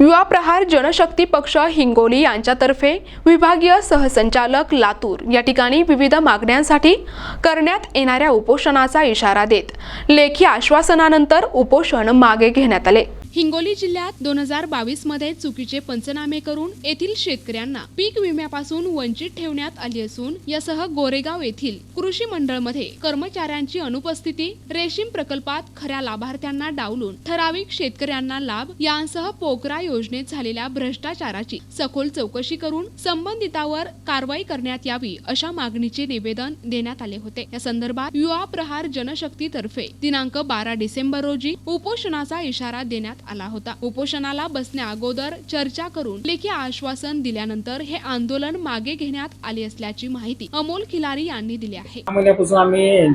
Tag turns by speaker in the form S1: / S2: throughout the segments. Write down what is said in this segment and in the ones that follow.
S1: युवा प्रहार जनशक्ती पक्ष हिंगोली यांच्यातर्फे विभागीय सहसंचालक लातूर या ठिकाणी विविध मागण्यांसाठी करण्यात येणाऱ्या उपोषणाचा इशारा देत लेखी आश्वासनानंतर उपोषण मागे घेण्यात आले. हिंगोली जिल्ह्यात दोन हजार बावीसमध्ये चुकीचे पंचनामे करून येथील शेतकऱ्यांना पीक विम्यापासून वंचित ठेवण्यात आली असून यासह गोरेगाव येथील कृषी मंडळमध्ये कर्मचाऱ्यांची अनुपस्थिती रेशीम प्रकल्पात खऱ्या लाभार्थ्यांना डावलून ठराविक शेतकऱ्यांना लाभ यांसह पोकरा योजनेत झालेल्या भ्रष्टाचाराची सखोल चौकशी करून संबंधितावर कारवाई करण्यात यावी अशा मागणीचे निवेदन देण्यात आले होते. या संदर्भात युवा प्रहार जनशक्तीतर्फे दिनांक बारा डिसेंबर रोजी उपोषणाचा इशारा देण्यात आला होता. उपोषणाला बसण्या अगोदर चर्चा करून लेखी आश्वासन दिल्यानंतर हे आंदोलन मागे घेण्यात आले असल्याची माहिती अमोल खिलारी यांनी दिली आहे.
S2: महिन्यापासून आम्ही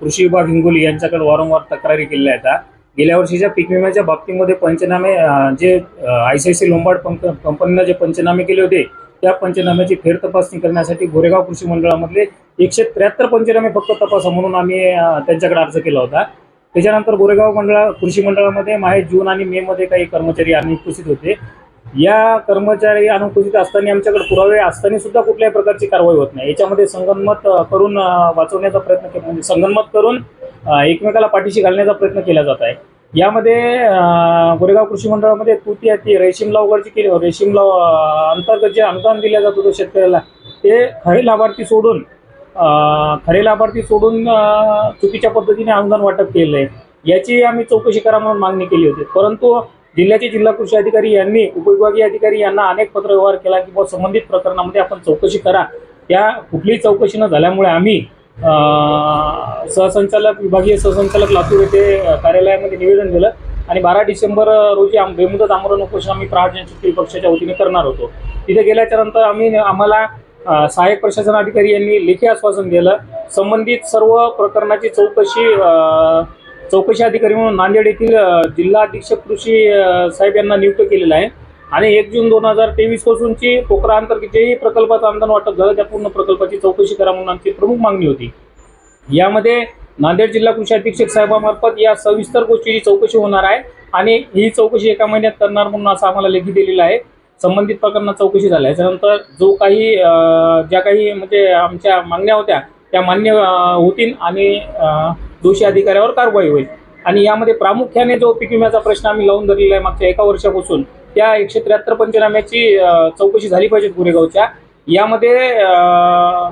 S2: कृषी विभाग हिंगोली यांच्याकडे वारंवार तक्रारी केलेल्या आहेत गेल्या वर्षीच्या पीक विम्याच्या बाबतीमध्ये पंचनामे जे I C I C Lombard कंपनीनं जे पंचनामे केले होते त्या पंचनाम्याची फेरतपासणी करण्यासाठी गोरेगाव कृषी मंडळामधले एकशे त्र्याहत्तर पंचनामे फक्त तपासा म्हणून आम्ही त्यांच्याकडे अर्ज केला होता. त्याच्यानंतर गोरेगाव मंडळा कृषी मंडळामध्ये माहे जून आणि मे मध्ये काही कर्मचारी अनुपस्थित होते. या कर्मचारी अनुपस्थित असताना आमच्याकडे पुरावे असताना सुद्धा कुठल्याही प्रकारची कारवाई होत नाही. याच्यामध्ये संगनमत करून वाचवण्याचा प्रयत्न केला म्हणजे संगनमत करून एकमेकाला पाठीशी घालण्याचा प्रयत्न केला जात आहे. यामध्ये गोरेगाव कृषी मंडळामध्ये तुती ती रेशीम लावगडची केली रेशीम लाव अंतर्गत जे अनुदान दिलं जात होतं शेतकऱ्याला ते खरे लाभार्थी सोडून खरे लाभार्थी सोडून चुकीच्या पद्धतीने अनुदान वाटप केलेलं आहे याची आम्ही चौकशी करा म्हणून मागणी केली होती. परंतु जिल्ह्याचे जिल्हा कृषी अधिकारी यांनी उपविभागीय अधिकारी यांना अनेक पत्रव्यवहार केला की बुवा संबंधित प्रकरणामध्ये आपण चौकशी करा. त्या कुठलीही चौकशी न झाल्यामुळे आम्ही सहसंचालक विभागीय सहसंचालक लातूर येथे कार्यालयामध्ये निवेदन दिलं आणि बारा डिसेंबर रोजी आम बेमुदत आमरण उपोषण आम्ही प्रहार जनशक्ती पक्षाच्या वतीने करणार होतो. तिथे गेल्याच्यानंतर आम्ही आम्हाला सहाय्यक प्रशासन अधिकारी यांनी लेखी आश्वासन दिलं. संबंधित सर्व प्रकरणाची चौकशी चौकशी अधिकारी म्हणून नांदेड येथील जिल्हा अधीक्षक कृषी साहेब यांना नियुक्त केलेलं आहे. आणि एक जून दोन हजार तेवीस पासूनची पोखरा अंतर्गत जेही प्रकल्पाचं अनुदान वाटप झालं त्या पूर्ण प्रकल्पाची चौकशी करा म्हणून आमची प्रमुख मागणी होती. यामध्ये नांदेड जिल्हा कृषी अधीक्षक साहेबामार्फत या सविस्तर गोष्टीची चौकशी होणार आहे आणि ही चौकशी एका महिन्यात करणार म्हणून असं आम्हाला लेखी दिलेलं आहे. संबंधित प्रकरणात चौकशी झाल्या त्याच्यानंतर जो काही ज्या काही म्हणजे आमच्या मागण्या होत्या त्या मान्य होतील आणि दोषी अधिकाऱ्यावर कारवाई होईल. आणि यामध्ये प्रामुख्याने जो पीक विम्याचा प्रश्न आम्ही लावून धरलेला आहे मागच्या एका वर्षापासून त्या एकशे त्र्याहत्तर पंचनाम्याची चौकशी झाली पाहिजे गोरेगावच्या. यामध्ये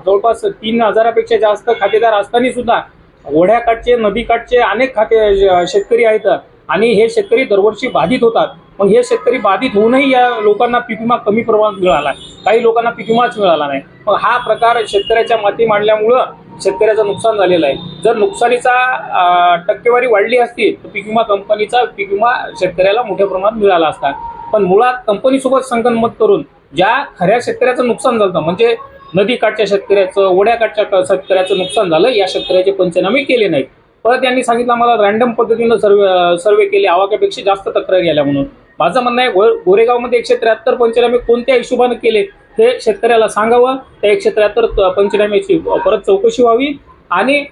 S2: जवळपास तीन हजारापेक्षा जास्त खातेदार असताना सुद्धा ओढ्याकाठचे नदीकाठचे अनेक खाते शेतकरी आहेत. आणि हे शेतकरी दरवर्षी बाधित होतात. मग हे शेतकरी बाधित होऊनही या लोकांना पीक विमा कमी प्रमाणात मिळाला काही लोकांना पीक विमाच मिळाला नाही. मग हा प्रकार शेतकऱ्याच्या माती मांडल्यामुळं शेतकऱ्याचं नुकसान झालेलं आहे. जर नुकसानीचा टक्केवारी वाढली असती तर पीक विमा कंपनीचा पीक विमा शेतकऱ्याला मोठ्या प्रमाणात मिळाला असता. पण मुळात कंपनीसोबत संगनमत करून ज्या खऱ्या शेतकऱ्याचं नुकसान झालं म्हणजे नदीकाठच्या शेतकऱ्याचं ओढ्याकाठच्या शेतकऱ्याचं नुकसान झालं या शेतकऱ्याचे पंचनामे केले नाहीत. परत त्यांनी सांगितलं मला रॅन्डम पद्धतीनं सर्वे सर्वे केले आवाक्यापेक्षा जास्त तक्रारी आल्या म्हणून. माझं म्हणणं आहे गो गोरेगावमध्ये एकशे त्र्याहत्तर पंचनामे कोणत्या हिशोबाने केले हे शेतकऱ्याला सांगावं. त्या एकशे त्र्याहत्तर पंचनाम्याची परत चौकशी व्हावी. आणि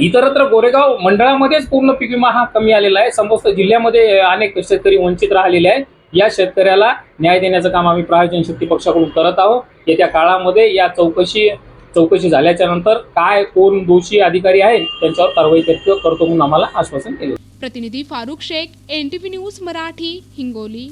S2: इतरत्र गोरेगाव मंडळामध्येच पूर्ण पीक विमा हा कमी आलेला आहे. समस्त जिल्ह्यामध्ये अनेक शेतकरी वंचित राहिलेले आहेत. या शेतकऱ्याला न्याय देण्याचं काम आम्ही प्रायोजन शक्ती पक्षाकडून करत आहोत. येत्या काळामध्ये या चौकशी चौकशी झाल्याच्यानंतर काय कोण दोषी अधिकारी आहेत त्यांच्यावर कारवाई करतो करतो म्हणून आम्हाला आश्वासन केले
S1: प्रतिनिधी फारुख शेख एन न्यूज मराठी हिंगोली.